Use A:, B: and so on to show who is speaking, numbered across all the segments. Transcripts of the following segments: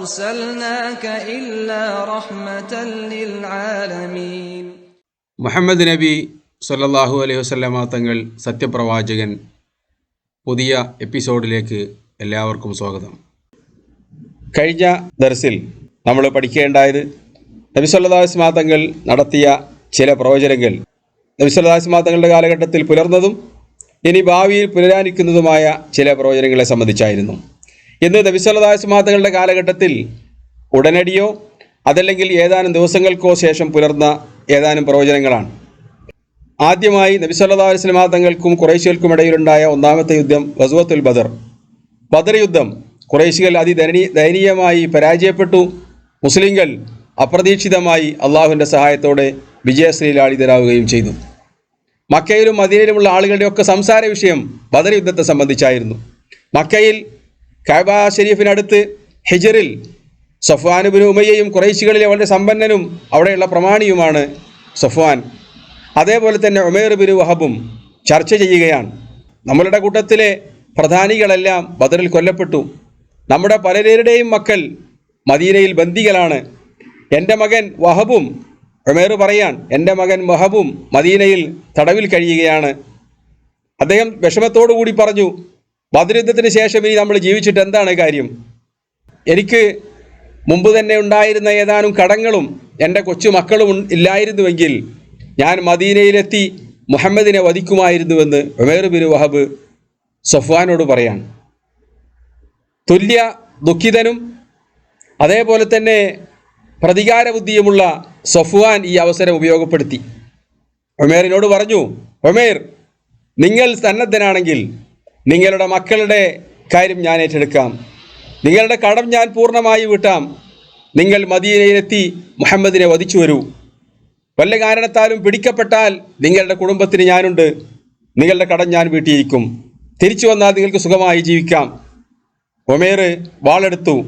A: أرسلناك إلا رحمة للعالمين
B: മുഹമ്മദ് നബി സല്ലല്ലാഹു അലൈഹി വസല്ലമ തങ്ങൾ സത്യപ്രവാചകൻ പുതിയ എപ്പിസോഡിലേക്ക് എല്ലാവർക്കും സ്വാഗതം കഴിഞ്ഞ ദർസിൽ നമ്മൾ പഠിക്കേണ്ടായത് നബി സല്ലല്ലാഹു അലൈഹി വസല്ലമ തങ്ങൾ നടത്തിയ ചില പ്രവചനങ്ങൾ നബി സല്ലല്ലാഹു അലൈഹി വസല്ലമ തങ്ങളുടെ കാലഘട്ടത്തിൽ പുലർന്നതും ഇനി ഭാവിയിൽ പുനരാനിക്കുന്നതുമായ ചില പ്രവചനങ്ങളെ സംബന്ധിച്ചായിരുന്നു ഇന്ന് തങ്ങളുടെ കാലഘട്ടത്തിൽ ഉടനടിയോ അതല്ലെങ്കിൽ ഏതാനും ദിവസങ്ങൾക്കോ ശേഷം പുലർന്ന ഏതാനും പ്രവചനങ്ങളാണ്. ആദ്യമായി നബി സല്ലല്ലാഹു അലൈഹി തങ്ങൾക്കും കുറേശ്യർക്കും ഇടയിലുണ്ടായ ഒന്നാമത്തെ യുദ്ധം വസുവത്തുൽ ബദർ. ബദർ യുദ്ധം കുറേശികൾ അതിദയനീ ദയനീയമായി പരാജയപ്പെട്ടു. മുസ്ലിങ്ങൾ അപ്രതീക്ഷിതമായി അള്ളാഹുവിന്റെ സഹായത്തോടെ വിജയശ്രീലാളിതരാവുകയും ചെയ്തു. മക്കയിലും മദീനയിലുമുള്ള ആളുകളുടെയൊക്കെ സംസാര വിഷയം ബദർ യുദ്ധത്തെ സംബന്ധിച്ചായിരുന്നു. മക്കയിൽ കഅബ ഷെരീഫിനടുത്ത് ഹിജറിൽ സഫ്വാനുബിന് ഉമയ്യയും കുറേശികളിലെ വളരെ സമ്പന്നനും അവിടെയുള്ള പ്രമാണിയുമാണ് സഫ്വാൻ. അതേപോലെ തന്നെ ഉമേർ ബിൻ വഹബും ചർച്ച ചെയ്യുകയാണ്. നമ്മളുടെ കൂട്ടത്തിലെ പ്രധാനികളെല്ലാം ബദറിൽ കൊല്ലപ്പെട്ടു. നമ്മുടെ പലരുടെയും മക്കൾ മദീനയിൽ ബന്ദികളാണ്. എന്റെ മകൻ വഹബും ഉമേർ പറയാൻ എന്റെ മകൻ വഹബും മദീനയിൽ തടവിൽ കഴിയുകയാണ്. അദ്ദേഹം വിഷമത്തോടു കൂടി പറഞ്ഞു ബദർ ശേഷം ഇനി നമ്മൾ ജീവിച്ചിട്ട് എന്താണ് കാര്യം? എനിക്ക് മുമ്പ് തന്നെ ഉണ്ടായിരുന്ന ഏതാനും കടങ്ങളും എന്റെ കൊച്ചു മക്കളും ഇല്ലായിരുന്നുവെങ്കിൽ ഞാൻ മദീനയിലെത്തി മുഹമ്മദിനെ വധിക്കുമായിരുന്നുവെന്ന് ഉമേർ ബിൻ വഹബ് സഫ്വാനോട് പറയാണ്. തുല്യ ദുഃഖിതനും അതേപോലെ തന്നെ പ്രതികാര ബുദ്ധിയുമുള്ള സഫ്വാൻ ഈ അവസരം ഉപയോഗപ്പെടുത്തി. ഒമേറിനോട് പറഞ്ഞു ഒമേർ നിങ്ങൾ സന്നദ്ധനാണെങ്കിൽ നിങ്ങളുടെ മക്കളുടെ കാര്യം ഞാൻ ഏറ്റെടുക്കാം. നിങ്ങളുടെ കടം ഞാൻ പൂർണമായി വിട്ടാം. നിങ്ങൾ മദീനയിലെത്തി മുഹമ്മദിനെ വധിച്ചു വരൂ. വല്ല കാരണത്താലും പിടിക്കപ്പെട്ടാൽ നിങ്ങളുടെ കുടുംബത്തിന് ഞാനുണ്ട്. നിങ്ങളുടെ കടം ഞാൻ വീട്ടിയിരിക്കും. തിരിച്ചു വന്നാൽ നിങ്ങൾക്ക് സുഖമായി ജീവിക്കാം. ഒമേർ വാളെടുത്തു.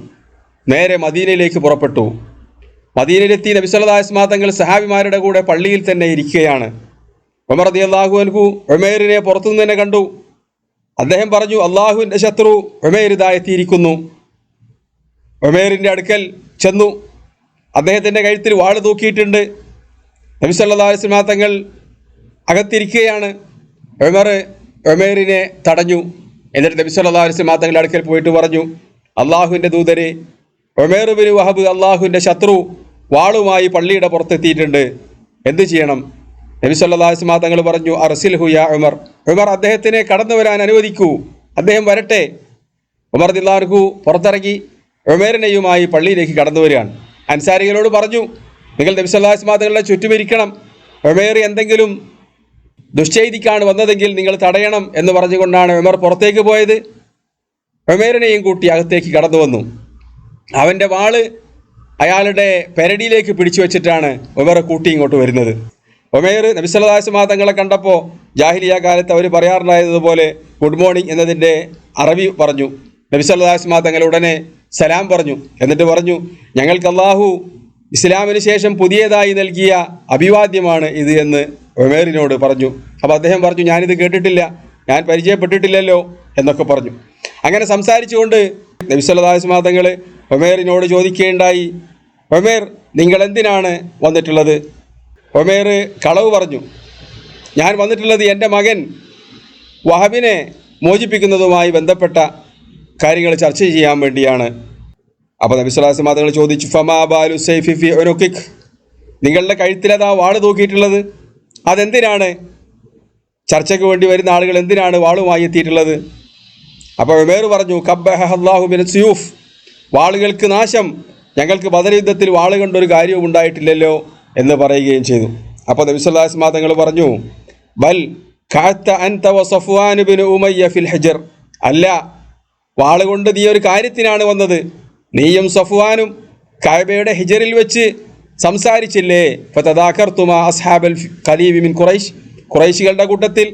B: നേരെ മദീനയിലേക്ക് പുറപ്പെട്ടു. മദീനയിലെത്തി നബിസ്വലദാസ്മാ തങ്ങൾ സഹാബിമാരുടെ കൂടെ പള്ളിയിൽ തന്നെ ഇരിക്കുകയാണ്. ഉമർ അള്ളാഹു അൻഹു ഉമേറിനെ പുറത്തുനിന്ന് തന്നെ കണ്ടു. അദ്ദേഹം പറഞ്ഞു അള്ളാഹുവിന്റെ ശത്രു ഉമേർ ഇതായെത്തിയിരിക്കുന്നു ഉമേറിന്റെ അടുക്കൽ ചെന്നു. അദ്ദേഹത്തിന്റെ കഴുത്തിൽ വാൾ തൂക്കിയിട്ടുണ്ട്. നബി മാത്തങ്ങൾ അലൈഹി തങ്ങൾ അകത്തിരിക്കുകയാണ്. ഉമർ ഒമേറിനെ തടഞ്ഞു. എന്നിട്ട് നബി മാത്തങ്ങളുടെ അലൈഹി തങ്ങളുടെ അടുക്കൽ പോയിട്ട് പറഞ്ഞു അള്ളാഹുവിന്റെ ദൂതരെ ഒമേർ ബിൻ വഹബ് അള്ളാഹുവിന്റെ ശത്രു വാളുമായി പള്ളിയുടെ പുറത്തെത്തിയിട്ടുണ്ട്. എന്ത് ചെയ്യണം? നബി അലൈഹി തങ്ങൾ പറഞ്ഞു അർസിൽ ഹുയ ഉമർ. ഉമർ അദ്ദേഹത്തിനെ കടന്നു വരാൻ അനുവദിക്കൂ. അദ്ദേഹം വരട്ടെ. ഉമർ ദില്ലാർഹു പുറത്തിറങ്ങി ഉമേറിനെയുമായി പള്ളിയിലേക്ക് കടന്നു വരികയാണ്. അൻസാരികളോട് പറഞ്ഞു നിങ്ങൾ നബി വസല്ലം തങ്ങളുടെ ചുറ്റുമിരിക്കണം ഉമേർ എന്തെങ്കിലും ദുശ്ചെയ്തിക്കാണ് വന്നതെങ്കിൽ നിങ്ങൾ തടയണം എന്ന് പറഞ്ഞുകൊണ്ടാണ് ഉമർ പുറത്തേക്ക് പോയത്. ഉമേറിനെയും കൂട്ടി അകത്തേക്ക് കടന്നു വന്നു. അവന്റെ വാൾ അയാളുടെ പെരടിയിലേക്ക് പിടിച്ചു വെച്ചിട്ടാണ് ഉമർ കൂട്ടി ഇങ്ങോട്ട് വരുന്നത്. ഉമേർ നബിസ്വല്ലാസ്മാ തങ്ങളെ കണ്ടപ്പോൾ ജാഹിലിയ കാലത്ത് അവർ പറയാറുണ്ടായതുപോലെ ഗുഡ് മോർണിംഗ് എന്നതിന്റെ അറബി പറഞ്ഞു. നബിസ്വല്ലാസ്മാ തങ്ങൾ ഉടനെ സലാം പറഞ്ഞു. എന്നിട്ട് പറഞ്ഞു ഞങ്ങൾക്ക് അള്ളാഹു ഇസ്ലാമിന് ശേഷം പുതിയതായി നൽകിയ അഭിവാദ്യമാണ് ഇത് എന്ന് ഒമേറിനോട് പറഞ്ഞു. അപ്പോൾ അദ്ദേഹം പറഞ്ഞു ഞാനിത് കേട്ടിട്ടില്ല. ഞാൻ പരിചയപ്പെട്ടിട്ടില്ലല്ലോ എന്നൊക്കെ പറഞ്ഞു. അങ്ങനെ സംസാരിച്ചുകൊണ്ട് നബിസ്വല്ലാസ്മാ തങ്ങൾ ഒമേറിനോട് ചോദിക്കുകയുണ്ടായി ഒമേർ നിങ്ങൾ എന്തിനാണ് വന്നിട്ടുള്ളത്? ഒമേർ കളവ് പറഞ്ഞു. ഞാൻ വന്നിട്ടുള്ളത് എന്റെ മകൻ വഹബിനെ മോചിപ്പിക്കുന്നതുമായി ബന്ധപ്പെട്ട കാര്യങ്ങൾ ചർച്ച ചെയ്യാൻ വേണ്ടിയാണ്. അപ്പോൾ നബിസ്വലാസ് മാതകൾ ചോദിച്ചു ഫമാ ബാലു സൈഫി ഫി ഒനൊക്കിക് നിങ്ങളുടെ കഴുത്തിലതാ വാൾ തൂക്കിയിട്ടുള്ളത്. അതെന്തിനാണ്? ചർച്ചയ്ക്ക് വേണ്ടി വരുന്ന ആളുകൾ എന്തിനാണ് വാളുമായി എത്തിയിട്ടുള്ളത്? അപ്പോൾ ഉമേർ പറഞ്ഞു കബ്ബഹു ബിൻ സിയൂഫ്. വാളുകൾക്ക് നാശം. ഞങ്ങൾക്ക് ബദർ യുദ്ധത്തിൽ വാൾ കണ്ടൊരു കാര്യവും ഉണ്ടായിട്ടില്ലല്ലോ. എന്ന് പറയുകയും ചെയ്തു. അപ്പോൾ നബിസ്വല്ലാസ്മാ തങ്ങൾ പറഞ്ഞു വൽ ഉമയ്യ ഫിൽ ഹജർ. അല്ല വാളുകൊണ്ട് നീ ഒരു കാര്യത്തിനാണ് വന്നത്. നീയും സഫ്വാനും കായബയുടെ ഹിജറിൽ വെച്ച് സംസാരിച്ചില്ലേ? ഫതദാഖർതുമാ അസ്ഹാബൽ ഖലീബ് മിൻ ഖുറൈഷ് ഖുറൈശികളുടെ കൂട്ടത്തിൽ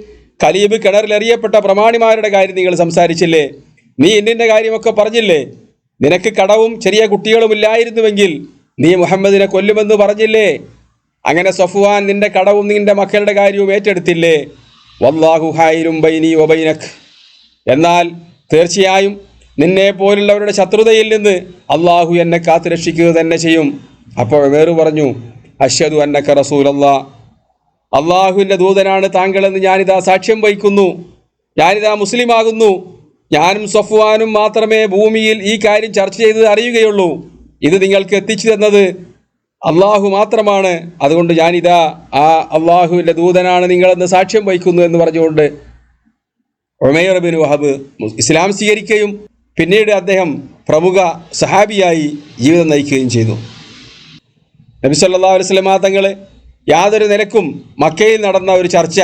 B: ഖലീബ് കിണറിലെറിയപ്പെട്ട പ്രമാണിമാരുടെ കാര്യം നിങ്ങൾ സംസാരിച്ചില്ലേ? നീ എന്നിന്റെ കാര്യമൊക്കെ പറഞ്ഞില്ലേ? നിനക്ക് കടവും ചെറിയ കുട്ടികളും ഇല്ലായിരുന്നുവെങ്കിൽ നീ മുഹമ്മദിനെ കൊല്ലുമെന്ന് പറഞ്ഞില്ലേ? അങ്ങനെ സഫുവാൻ നിന്റെ കടവും നിന്റെ മക്കളുടെ കാര്യവും ഏറ്റെടുത്തില്ലേ? വല്ലാഹു ഹായിരും ബൈനി വബൈനക് എന്നാൽ തീർച്ചയായും നിന്നെ പോലുള്ളവരുടെ ശത്രുതയിൽ നിന്ന് അള്ളാഹു എന്നെ കാത്തു രക്ഷിക്കുക തന്നെ ചെയ്യും. അപ്പോൾ വേറു പറഞ്ഞു അശ്വതു അന്നക്ക റസൂലല്ലാ. അള്ളാഹുവിന്റെ ദൂതനാണ് താങ്കളെന്ന് ഞാനിതാ സാക്ഷ്യം വഹിക്കുന്നു. ഞാനിതാ മുസ്ലിമാകുന്നു. ഞാനും സഫ്വാനും മാത്രമേ ഭൂമിയിൽ ഈ കാര്യം ചർച്ച ചെയ്തത് അറിയുകയുള്ളൂ. ഇത് നിങ്ങൾക്ക് എത്തിച്ചു തന്നത് അള്ളാഹു മാത്രമാണ്. അതുകൊണ്ട് ഞാനിതാ ആ അള്ളാഹുവിന്റെ ദൂതനാണ് നിങ്ങളെന്ന് സാക്ഷ്യം വഹിക്കുന്നു എന്ന് പറഞ്ഞുകൊണ്ട് ഒമേർ ബിൻ വഹബ് ഇസ്ലാം സ്വീകരിക്കുകയും പിന്നീട് അദ്ദേഹം പ്രമുഖ സഹാബിയായി ജീവിതം നയിക്കുകയും ചെയ്തു. നബി സല്ലല്ലാഹു അലൈഹി വസല്ലമ തങ്ങൾ യാതൊരു നിലക്കും മക്കയിൽ നടന്ന ഒരു ചർച്ച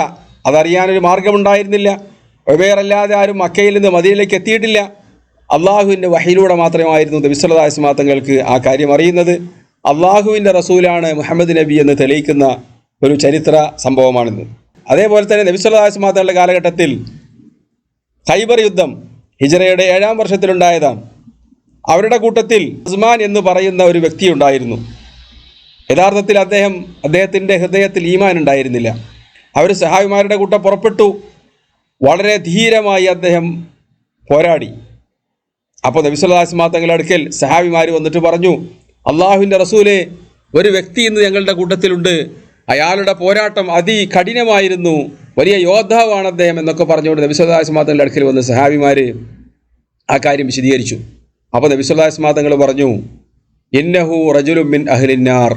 B: അതറിയാനൊരു മാർഗമുണ്ടായിരുന്നില്ല. ഒമേർ അല്ലാതെ ആരും മക്കയിൽ നിന്ന് മദീനയിലേക്ക് എത്തിയിട്ടില്ല. അള്ളാഹുവിന്റെ വഹിയിലൂടെ മാത്രമായിരുന്നു നബി സല്ലല്ലാഹു അലൈഹി തങ്ങൾക്ക് ആ കാര്യം അറിയുന്നത്. അള്ളാഹുവിന്റെ റസൂലാണ് മുഹമ്മദ് നബി എന്ന് തെളിയിക്കുന്ന ഒരു ചരിത്ര സംഭവമാണിത്. അതേപോലെ തന്നെ നബി സല്ലല്ലാഹു അലൈഹി തങ്ങളുടെ കാലഘട്ടത്തിൽ ഖൈബർ യുദ്ധം ഹിജറയുടെ ഏഴാം വർഷത്തിലുണ്ടായതാണ്. അവരുടെ കൂട്ടത്തിൽ ഉസ്മാൻ എന്ന് പറയുന്ന ഒരു വ്യക്തി ഉണ്ടായിരുന്നു. യഥാർത്ഥത്തിൽ അദ്ദേഹം അദ്ദേഹത്തിന്റെ ഹൃദയത്തിൽ ഈമാൻ ഉണ്ടായിരുന്നില്ല. അവർ സഹായിമാരുടെ കൂട്ടം പുറപ്പെട്ടു. വളരെ ധീരമായി അദ്ദേഹം പോരാടി. അപ്പോൾ നബിസ്വല്ലാസ്മാ തങ്ങളുടെ അടുക്കൽ സഹാബിമാർ വന്നിട്ട് പറഞ്ഞു അള്ളാഹുവിന്റെ റസൂലെ ഒരു വ്യക്തി ഇന്ന് ഞങ്ങളുടെ കൂട്ടത്തിലുണ്ട്. അയാളുടെ പോരാട്ടം അതി കഠിനമായിരുന്നു വലിയ യോദ്ധാവാണ് അദ്ദേഹം എന്നൊക്കെ പറഞ്ഞുകൊണ്ട് നബിസ്വല്ലാസ്മാ തങ്ങളുടെ അടുക്കൽ വന്ന് സഹാബിമാർ ആ കാര്യം വിശദീകരിച്ചു. അപ്പോൾ നബിസ്വല്ലാസ്മാ തങ്ങൾ പറഞ്ഞു ഇന്നഹു റജുലും മിൻ അഹ്ലിന്നാർ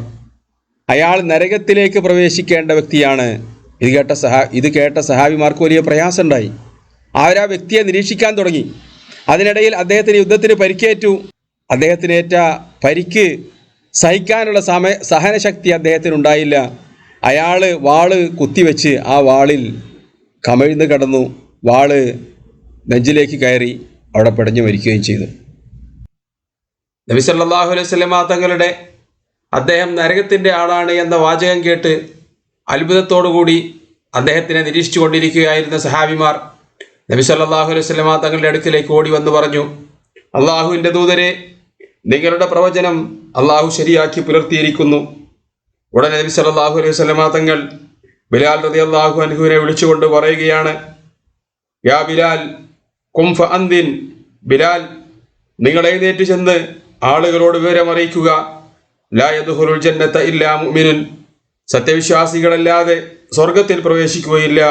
B: അയാൾ നരകത്തിലേക്ക് പ്രവേശിക്കേണ്ട വ്യക്തിയാണ്. ഇത് കേട്ട സഹാ ഇത് കേട്ട സഹാബിമാർക്ക് വലിയ പ്രയാസമുണ്ടായി. അവരാ വ്യക്തിയെ നിരീക്ഷിക്കാൻ തുടങ്ങി. അതിനിടയിൽ അദ്ദേഹത്തിന് യുദ്ധത്തിന് പരിക്കേറ്റു. അദ്ദേഹത്തിനേറ്റ പരിക്ക് സഹിക്കാനുള്ള സമയ സഹനശക്തി അദ്ദേഹത്തിനുണ്ടായില്ല. അയാൾ വാൾ കുത്തിവെച്ച് ആ വാളിൽ കമിഴ്ന്ന് കടന്നു. വാൾ നെഞ്ചിലേക്ക് കയറി അവിടെ പിടഞ്ഞു മരിക്കുകയും ചെയ്തു. നബി സല്ലല്ലാഹു അലൈഹി വസല്ലമ തങ്ങളുടെ അദ്ദേഹം നരകത്തിന്റെ ആളാണ് എന്ന വാചകം കേട്ട് അത്ഭുതത്തോടുകൂടി അദ്ദേഹത്തിനെ നിരീക്ഷിച്ചു കൊണ്ടിരിക്കുകയായിരുന്ന സഹാബിമാർ നബി സല്ലല്ലാഹു അലൈഹി വസല്ലമ തങ്ങളുടെ അടുക്കിലേക്ക് ഓടി വന്നു പറഞ്ഞു അള്ളാഹുവിന്റെ ദൂതരെ നിങ്ങളുടെ പ്രവചനം അള്ളാഹു ശരിയാക്കി പുലർത്തിയിരിക്കുന്നു. ഉടനെ നബി സല്ലാഹു അലൈഹി വസല്ലമ തങ്ങൾ ബിലാൽ റതി അള്ളാഹു അൻഹുവിനെ വിളിച്ചുകൊണ്ട് പറയുകയാണ് യാ ബിലാൽ കുംഫ അന്തിൻ ബിലാൽ നിങ്ങൾ എഴുന്നേറ്റ് ചെന്ന് ആളുകളോട് വിവരം അറിയിക്കുക. ലാ യദ്ഖുലുൽ ജന്നത ഇല്ലാ മുഅ്മിനുൻ. സത്യവിശ്വാസികളല്ലാതെ സ്വർഗത്തിൽ പ്രവേശിക്കുകയില്ല.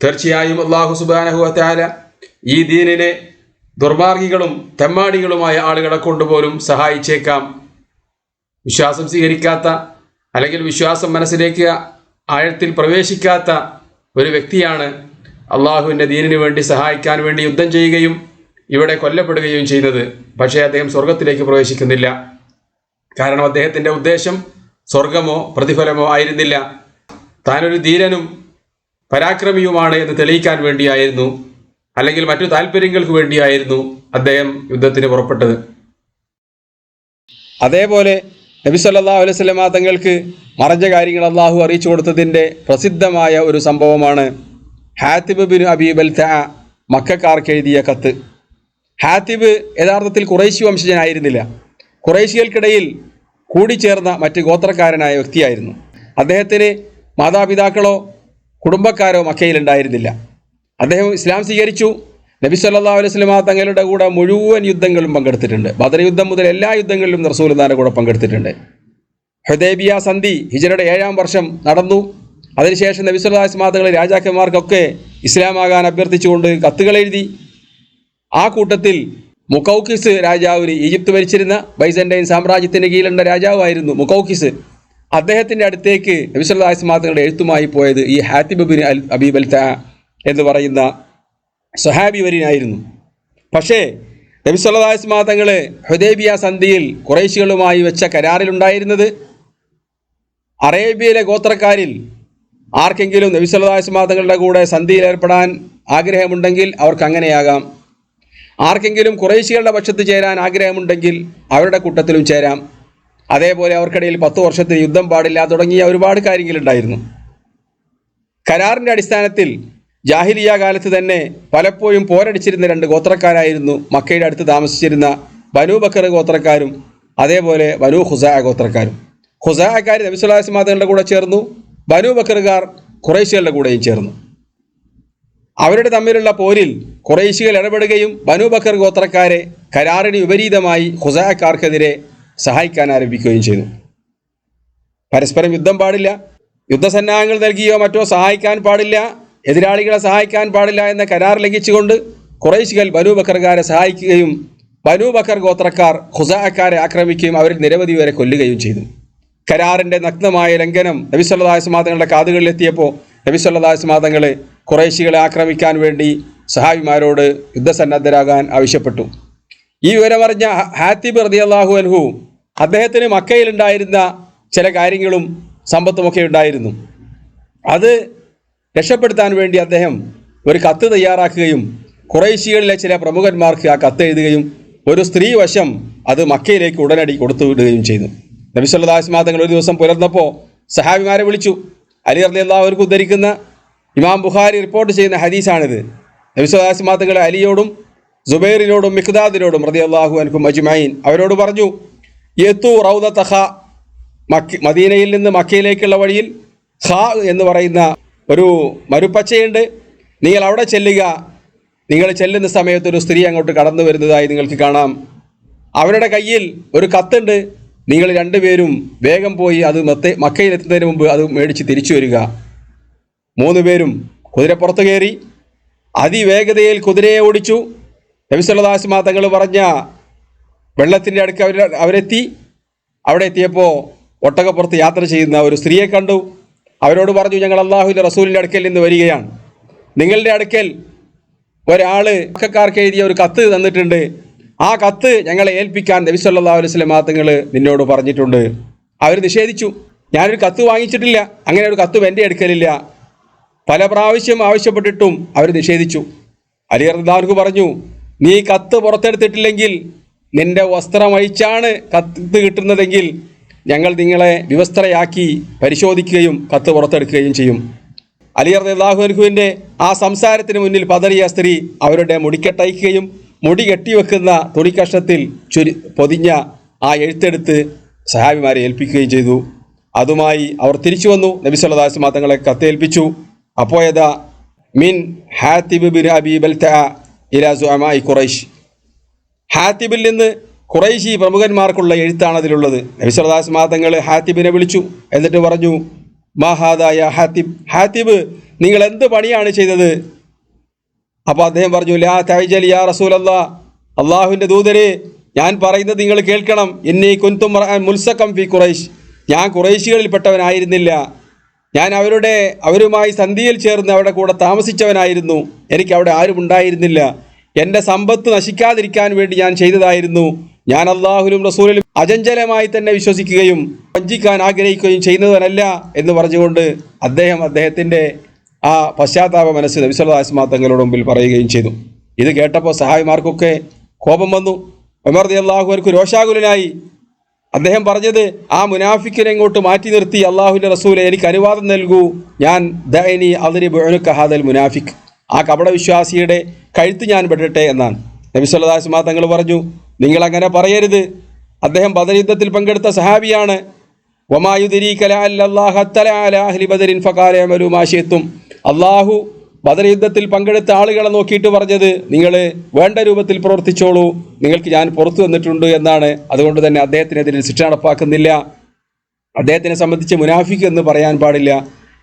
B: തീർച്ചയായും അള്ളാഹു സുബ്ഹാനഹു വതആല ഈ ദീനിനെ ദുർമാർഗികളും തെമ്മാടികളുമായ ആളുകളെ കൊണ്ടുപോലും സഹായിച്ചേക്കാം. വിശ്വാസം സ്വീകരിക്കാത്ത അല്ലെങ്കിൽ വിശ്വാസം മനസ്സിലേക്ക് ആഴത്തിൽ പ്രവേശിക്കാത്ത ഒരു വ്യക്തിയാണ് അള്ളാഹുവിന്റെ ദീനിനു വേണ്ടി സഹായിക്കാൻ വേണ്ടി യുദ്ധം ചെയ്യുകയും ഇവിടെ കൊല്ലപ്പെടുകയും ചെയ്യുന്നത് പക്ഷേ അദ്ദേഹം സ്വർഗത്തിലേക്ക് പ്രവേശിക്കുന്നില്ല. കാരണം അദ്ദേഹത്തിന്റെ ഉദ്ദേശം സ്വർഗമോ പ്രതിഫലമോ ആയിരുന്നില്ല. താനൊരു ധീരനും പരാക്രമിയുമാണ് എന്ന് തെളിയിക്കാൻ വേണ്ടിയായിരുന്നു. അല്ലെങ്കിൽ മറ്റു താല്പര്യങ്ങൾക്ക് വേണ്ടിയായിരുന്നു അദ്ദേഹം യുദ്ധത്തിന് പുറപ്പെട്ടത്. അതേപോലെ നബി സല്ലല്ലാഹു അലൈഹി വസല്ലമ തങ്ങൾക്ക് മറഞ്ഞ കാര്യങ്ങൾ അള്ളാഹു അറിയിച്ചു കൊടുത്തതിന്റെ പ്രസിദ്ധമായ ഒരു സംഭവമാണ് ഹാത്തിബ് ബിൻ അബീബൽ ത മക്കാർക്ക് എഴുതിയ കത്ത്. ഹാത്തിബ് യഥാർത്ഥത്തിൽ കുറേശി വംശജനായിരുന്നില്ല. കുറേശികൾക്കിടയിൽ കൂടിച്ചേർന്ന മറ്റ് ഗോത്രക്കാരനായ വ്യക്തിയായിരുന്നു. അദ്ദേഹത്തിന് മാതാപിതാക്കളോ കുടുംബക്കാരോ മക്കയിലുണ്ടായിരുന്നില്ല അദ്ദേഹം ഇസ്ലാം സ്വീകരിച്ചു. നബി സല്ലാ അലൈഹി വസല്ലമ തങ്ങളുടെ കൂടെ മുഴുവൻ യുദ്ധങ്ങളും പങ്കെടുത്തിട്ടുണ്ട്. ബദർ യുദ്ധം മുതൽ എല്ലാ യുദ്ധങ്ങളിലും റസൂലുള്ളാഹിന്റെ കൂടെ പങ്കെടുത്തിട്ടുണ്ട്. ഹുദൈബിയ സന്ധി ഹിജറയുടെ ഏഴാം വർഷം നടന്നു. അതിനുശേഷം നബി സല്ലാ അലൈഹി തങ്ങളെ രാജാക്കന്മാർക്കൊക്കെ ഇസ്ലാമാകാൻ അഭ്യർത്ഥിച്ചുകൊണ്ട് കത്തുകൾ എഴുതി. ആ കൂട്ടത്തിൽ മുക്കൗക്കിസ് രാജാവിന് ഈജിപ്ത് ഭരിച്ചിരുന്ന ബൈസന്റൈൻ സാമ്രാജ്യത്തിന് കീഴിലുള്ള രാജാവായിരുന്നു മുക്കൗക്കിസ് അദ്ദേഹത്തിന്റെ അടുത്തേക്ക് നബി സല്ലല്ലാഹു അലൈഹി തങ്ങളുടെ എഴുത്തുമായി പോയത് ഈ ഹാത്തിബ് ബിൻ അൽ അബീബ് ത എന്ന് പറയുന്ന സൊഹാബി വരിനായിരുന്നു. പക്ഷേ നബി മാതങ്ങൾ ഹുദൈബിയ സന്ധിയിൽ കുറേശികളുമായി വെച്ച കരാറിലുണ്ടായിരുന്നത് അറേബ്യയിലെ ഗോത്രക്കാരിൽ ആർക്കെങ്കിലും നബി മാതങ്ങളുടെ തങ്ങളുടെ കൂടെ സന്ധിയിൽ ഏർപ്പെടാൻ ആഗ്രഹമുണ്ടെങ്കിൽ അവർക്ക് അങ്ങനെയാകാം. ആർക്കെങ്കിലും കുറേശികളുടെ പക്ഷത്ത് ചേരാൻ ആഗ്രഹമുണ്ടെങ്കിൽ അവരുടെ കൂട്ടത്തിലും ചേരാം. അതേപോലെ അവർക്കിടയിൽ പത്ത് വർഷത്തിന് യുദ്ധം പാടില്ല തുടങ്ങിയ ഒരുപാട് കാര്യങ്ങളുണ്ടായിരുന്നു കരാറിന്റെ അടിസ്ഥാനത്തിൽ ജാഹിലിയ കാലത്ത് തന്നെ പലപ്പോഴും പോരടിച്ചിരുന്ന രണ്ട് ഗോത്രക്കാരായിരുന്നു മക്കയുടെ അടുത്ത് താമസിച്ചിരുന്ന ബനു ബക്കർ ഗോത്രക്കാരും അതേപോലെ ബനു ഹുസാ ഗോത്രക്കാരും. ഹുസാക്കാർ നബിസുല്ലാസ് മാതകളുടെ കൂടെ ചേർന്നു ബനു ബക്കറുകാർ ഖുറൈശികളുടെ കൂടെയും ചേർന്നു. അവരുടെ തമ്മിലുള്ള പോരിൽ കുറേശികൾ ഇടപെടുകയും ബനു ബക്കർ ഗോത്രക്കാരെ കരാറിന് വിപരീതമായി ഹുസാക്കാർക്കെതിരെ സഹായിക്കാൻ ആരംഭിക്കുകയും ചെയ്തു. പരസ്പരം യുദ്ധം പാടില്ല. യുദ്ധസന്നാഹങ്ങൾ നൽകിയോ മറ്റോ സഹായിക്കാൻ പാടില്ല. എതിരാളികളെ സഹായിക്കാൻ പാടില്ല എന്ന കരാർ ലംഘിച്ചുകൊണ്ട് കുറേശികൾ ബനു ബക്കർക്കാരെ സഹായിക്കുകയും ബനു ബക്കർ ഗോത്രക്കാർ ഹുസാക്കാരെ ആക്രമിക്കുകയും അവരിൽ നിരവധി പേരെ കൊല്ലുകയും ചെയ്തു. കരാറിന്റെ നഗ്നമായ ലംഘനം നബിസ്വല്ലാസ് മാതങ്ങളുടെ കാതുകളിലെത്തിയപ്പോൾ നബിസ്വല്ലാസ് മാതങ്ങൾ കുറേശികളെ ആക്രമിക്കാൻ വേണ്ടി സഹായിമാരോട് യുദ്ധസന്നദ്ധരാകാൻ ആവശ്യപ്പെട്ടു. ഈ വിവരമറിഞ്ഞ ഹാത്തിബ് റളിയല്ലാഹു അൻഹു അദ്ദേഹത്തിന് മക്കയിലുണ്ടായിരുന്ന ചില കാര്യങ്ങളും സമ്പത്തുമൊക്കെ ഉണ്ടായിരുന്നു. അത് രക്ഷപ്പെടുത്താൻ വേണ്ടി അദ്ദേഹം ഒരു കത്ത് തയ്യാറാക്കുകയും കുറേശികളിലെ ചില പ്രമുഖന്മാർക്ക് ആ കത്ത് എഴുതുകയും ഒരു സ്ത്രീ വശം അത് മക്കയിലേക്ക് ഉടനടി കൊടുത്തു വിടുകയും ചെയ്തു. നബി സല്ലല്ലാഹു അലൈഹി തങ്ങൾ ഒരു ദിവസം പുലർന്നപ്പോൾ സഹാബിമാരെ വിളിച്ചു. അലി അറിയാവർക്ക് ഉദ്ധരിക്കുന്ന ഇമാം ബുഖാരി റിപ്പോർട്ട് ചെയ്യുന്ന ഹദീസാണിത്. നബി സല്ലല്ലാഹു അലിയോടും സുബൈറിനോടും മിഖ്ദാദിനോടും റതി അള്ളാഹു അൻകും അജ്മഈൻ അവരോട് പറഞ്ഞു യത്തു റൗദ തഹ മക്ക മദീനയിൽ നിന്ന് മക്കയിലേക്കുള്ള വഴിയിൽ ഹ എന്ന് പറയുന്ന ഒരു മരുപ്പച്ചയുണ്ട്. നിങ്ങൾ അവിടെ ചെല്ലുക. നിങ്ങൾ ചെല്ലുന്ന സമയത്ത് ഒരു സ്ത്രീ അങ്ങോട്ട് കടന്നു വരുന്നതായി നിങ്ങൾക്ക് കാണാം. അവരുടെ കയ്യിൽ ഒരു കത്തുണ്ട്. നിങ്ങൾ രണ്ടുപേരും വേഗം പോയി അത് മത്തെ മക്കയിലെത്തുന്നതിന് മുമ്പ് അത് മേടിച്ച് തിരിച്ചു വരിക. മൂന്ന് പേരും കുതിരപ്പുറത്ത് കയറി. അതിവേഗതയിൽ കുതിരയെ ഓടിച്ചു. നബിസ്വല്ലാസ്മാ തങ്ങൾ പറഞ്ഞ വെള്ളത്തിന്റെ അടുക്ക് അവർ അവരെത്തി. അവിടെ എത്തിയപ്പോൾ ഒട്ടകപ്പുറത്ത് യാത്ര ചെയ്യുന്ന ഒരു സ്ത്രീയെ കണ്ടു. അവരോട് പറഞ്ഞു ഞങ്ങൾ അള്ളാഹുവിന്റെ റസൂലിന്റെ അടുക്കൽ നിന്ന് വരികയാണ്. നിങ്ങളുടെ അടുക്കൽ ഒരാൾ പക്കക്കാർക്ക് എഴുതിയ ഒരു കത്ത് തന്നിട്ടുണ്ട്. ആ കത്ത് ഞങ്ങളെ ഏൽപ്പിക്കാൻ നബി സല്ലല്ലാഹു അലൈഹി വസല്ലം തങ്ങൾ നിന്നോട് പറഞ്ഞിട്ടുണ്ട്. അവർ നിഷേധിച്ചു. ഞാനൊരു കത്ത് വാങ്ങിച്ചിട്ടില്ല. അങ്ങനെ ഒരു കത്തും എന്റെ അടുക്കലില്ല. പല പ്രാവശ്യം ആവശ്യപ്പെട്ടിട്ടും അവർ നിഷേധിച്ചു. അലി റദ്ദാൻഹു പറഞ്ഞു നീ കത്ത് പുറത്തെടുത്തിട്ടില്ലെങ്കിൽ നിന്റെ വസ്ത്രം അഴിച്ചാണ് കത്ത് കിട്ടുന്നതെങ്കിൽ ഞങ്ങൾ നിങ്ങളെ വിവസ്ത്രയാക്കി പരിശോധിക്കുകയും കത്ത് പുറത്തെടുക്കുകയും ചെയ്യും. അലി റദ്ദാഹുവിന്റെ ആ സംസാരത്തിന് മുന്നിൽ പതറിയ സ്ത്രീ അവരുടെ മുടിക്കെട്ടയക്കുകയും മുടി കെട്ടിവെക്കുന്ന തുണിക്കഷ്ണത്തിൽ ചുരി പൊതിഞ്ഞ ആ എഴുത്തെടുത്ത് സഹാബിമാരെ ഏൽപ്പിക്കുകയും ചെയ്തു. അതുമായി അവർ തിരിച്ചു വന്നു. നബി അലൈഹി തങ്ങളെ കത്തേൽപ്പിച്ചു അപ്പോയതാ മിൻ ഹാത്തിബ് ബിൻ അബി ബൽത്ത ഇലാ സുഅമായി ഖുറൈഷ് ഹാത്തിബിൽ നിന്ന് ഖുറൈശി പ്രമുഖന്മാർക്കുള്ള എഴുത്താണ് അതിലുള്ളത്. നബിസ്വലാസ് മാതങ്ങൾ ഹാത്തിബിനെ വിളിച്ചു. എന്നിട്ട് പറഞ്ഞു മഹാദായ ഹാത്തിബ്. ഹാത്തിബ് നിങ്ങൾ എന്ത് പണിയാണ് ചെയ്തത്? അപ്പോൾ അദ്ദേഹം പറഞ്ഞു ലാ തൈജൽ യാ റസൂൽ അല്ലാ അള്ളാഹുവിന്റെ ദൂതരെ ഞാൻ പറയുന്നത് നിങ്ങൾ കേൾക്കണം. എന്നീ കുന്തും മുൽസക്കം ഫി ഖുറൈശ്. ഞാൻ ഖുറൈശികളിൽപ്പെട്ടവനായിരുന്നില്ല. ഞാൻ അവരുടെ അവരുമായി സന്ധിയിൽ ചേർന്ന് അവരുടെ കൂടെ താമസിച്ചവനായിരുന്നു. എനിക്ക് അവിടെ ആരും ഉണ്ടായിരുന്നില്ല. എന്റെ സമ്പത്ത് നശിക്കാതിരിക്കാൻ വേണ്ടി ഞാൻ ചെയ്തതായിരുന്നു. ഞാൻ അള്ളാഹുലും റസൂലിലും അചഞ്ചലമായി തന്നെ വിശ്വസിക്കുകയും വഞ്ചിക്കാൻ ആഗ്രഹിക്കുകയും ചെയ്യുന്നവനല്ല എന്ന് പറഞ്ഞുകൊണ്ട് അദ്ദേഹം അദ്ദേഹത്തിന്റെ ആ പശ്ചാത്താപ മനസ്സ് നബിസ്വല്ലാസ്മാ തങ്ങളുടെ മുമ്പിൽ പറയുകയും ചെയ്തു. ഇത് കേട്ടപ്പോൾ സഹായിമാർക്കൊക്കെ കോപം വന്നു. ഉമർ അവർക്ക് രോഷാകുലനായി. അദ്ദേഹം പറഞ്ഞത് ആ മുനാഫിക്കിനെ ഇങ്ങോട്ട് മാറ്റി നിർത്തി അള്ളാഹുവിന്റെ റസൂലെ എനിക്ക് അനുവാദം നൽകൂ. ഞാൻ ദൈനി അതിരി ബുഴുക്കഹാദൽ മുനാഫിക്. ആ കപട വിശ്വാസിയുടെ കഴുത്ത് ഞാൻ പെടട്ടെ എന്നാണ്. നബി സല്ലല്ലാഹു തങ്ങൾ പറഞ്ഞു നിങ്ങൾ അങ്ങനെ പറയരുത്. അദ്ദേഹം ബദർ യുദ്ധത്തിൽ പങ്കെടുത്ത സഹാബിയാണ്. അള്ളാഹു ബദർ യുദ്ധത്തിൽ പങ്കെടുത്ത ആളുകളെ നോക്കിയിട്ട് പറഞ്ഞത് നിങ്ങൾ വേണ്ട രൂപത്തിൽ പ്രവർത്തിച്ചോളൂ. നിങ്ങൾക്ക് ഞാൻ പുറത്തു വന്നിട്ടുണ്ട് എന്നാണ്. അതുകൊണ്ട് തന്നെ അദ്ദേഹത്തിനെതിരെ ശിക്ഷ നടപ്പാക്കുന്നില്ല. അദ്ദേഹത്തിനെ സംബന്ധിച്ച് മുനാഫിക്ക് എന്ന് പറയാൻ പാടില്ല.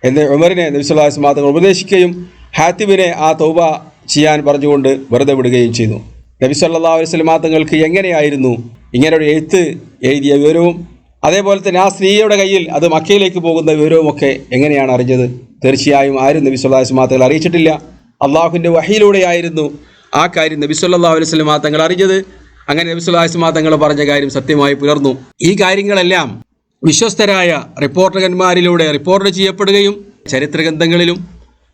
B: എന്ന് ഉമറിനെ നബിസ്വല്ലാസ് മാതങ്ങൾ ഉപദേശിക്കുകയും ഹാത്തിബിനെ ആ തൗബ ചെയ്യാൻ പറഞ്ഞുകൊണ്ട് വെറുതെ വിടുകയും ചെയ്തു. നബി സല്ലാ അലൈഹി മാതങ്ങൾക്ക് എങ്ങനെയായിരുന്നു? ഇങ്ങനൊരു എഴുത്ത് എഴുതിയ വിവരവും അതേപോലെ തന്നെ ആ സ്ത്രീയുടെ കയ്യിൽ അത് മക്കയിലേക്ക് പോകുന്ന വിവരവുമൊക്കെ എങ്ങനെയാണ് അറിഞ്ഞത്? തീർച്ചയായും ആരും നബി സല്ലാ വസ്ലം മാതങ്ങൾ അറിയിച്ചിട്ടില്ല. അള്ളാഹുവിന്റെ വഹിയിലൂടെയായിരുന്നു ആ കാര്യം നബി സല്ലാ അലൈഹി വസ്ലം മാതങ്ങൾ അറിഞ്ഞത്. അങ്ങനെ നബി സല്ലാ വസ്ലം മാതങ്ങൾ പറഞ്ഞ കാര്യം സത്യമായി പുലർന്നു. ഈ കാര്യങ്ങളെല്ലാം വിശ്വസ്തരായ റിപ്പോർട്ടർമാരിലൂടെ റിപ്പോർട്ട് ചെയ്യപ്പെടുകയും ചരിത്ര ഗ്രന്ഥങ്ങളിലും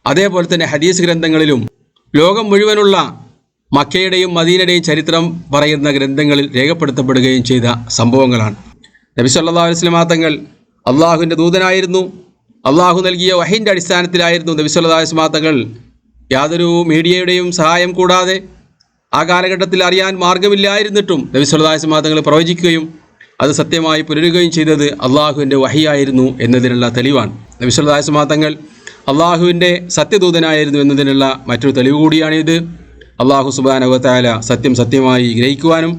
B: അതേപോലെ തന്നെ ഹദീസ് ഗ്രന്ഥങ്ങളിലും ലോകം മുഴുവനുള്ള മക്കയുടെയും മദീനയുടെയും ചരിത്രം പറയുന്ന ഗ്രന്ഥങ്ങളിൽ രേഖപ്പെടുത്തപ്പെടുകയും ചെയ്ത സംഭവങ്ങളാണ്. നബി സല്ലാ അലൈഹി തങ്ങൾ അള്ളാഹുവിന്റെ ദൂതനായിരുന്നു. അള്ളാഹു നൽകിയ വഹിന്റെ അടിസ്ഥാനത്തിലായിരുന്നു നബി സല്ലാ അലൈഹി തങ്ങൾ യാതൊരു മീഡിയയുടെയും സഹായം കൂടാതെ ആ കാലഘട്ടത്തിൽ അറിയാൻ മാർഗമില്ലായിരുന്നിട്ടും നബി സല്ലാ അലൈഹി തങ്ങൾ പ്രവചിക്കുകയും അത് സത്യമായി പുലരുകയും ചെയ്തത് അള്ളാഹുവിന്റെ വഹിയായിരുന്നു എന്നതിനുള്ള തെളിവാണ്. നബി സല്ലാ അലൈഹി തങ്ങൾ അള്ളാഹുവിന്റെ സത്യദൂതനായിരുന്നു എന്നതിനുള്ള മറ്റൊരു തെളിവ് കൂടിയാണിത്. അള്ളാഹു സുബാനവത്തായ സത്യം സത്യമായി ഗ്രഹിക്കുവാനും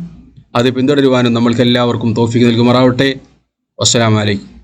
B: അത് പിന്തുടരുവാനും നമ്മൾക്ക് എല്ലാവർക്കും തോഫിക്ക് നൽകുമാറാവട്ടെ. അസ്സലാമലൈക്കും